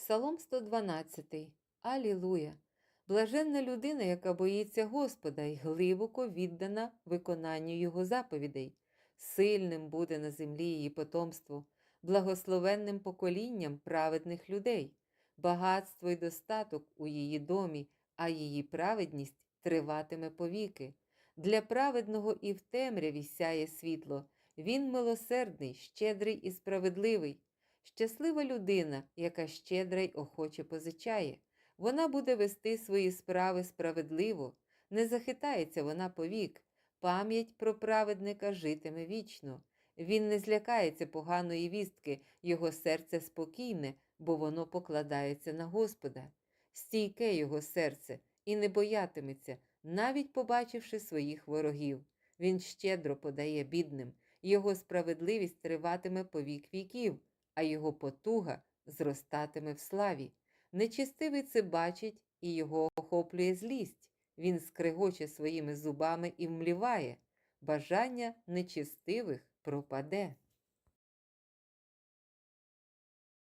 Псалом 112. Алілуя! Блаженна людина, яка боїться Господа і глибоко віддана виконанню Його заповідей. Сильним буде на землі її потомство, благословенним поколінням праведних людей, багатство й достаток у її домі, а її праведність триватиме повіки. Для праведного і в темряві сяє світло. Він милосердний, щедрий і справедливий. Щаслива людина, яка щедра й охоче позичає. Вона буде вести свої справи справедливо, не захитається вона повік. Пам'ять про праведника житиме вічно. Він не злякається поганої вістки, його серце спокійне, бо воно покладається на Господа. Стійке його серце і не боятиметься, навіть побачивши своїх ворогів. Він щедро подає бідним, його справедливість триватиме по вік віків, а його потуга зростатиме в славі. Нечистивий це бачить і його охоплює злість. Він скригоче своїми зубами і вмліває. Бажання нечистивих пропаде.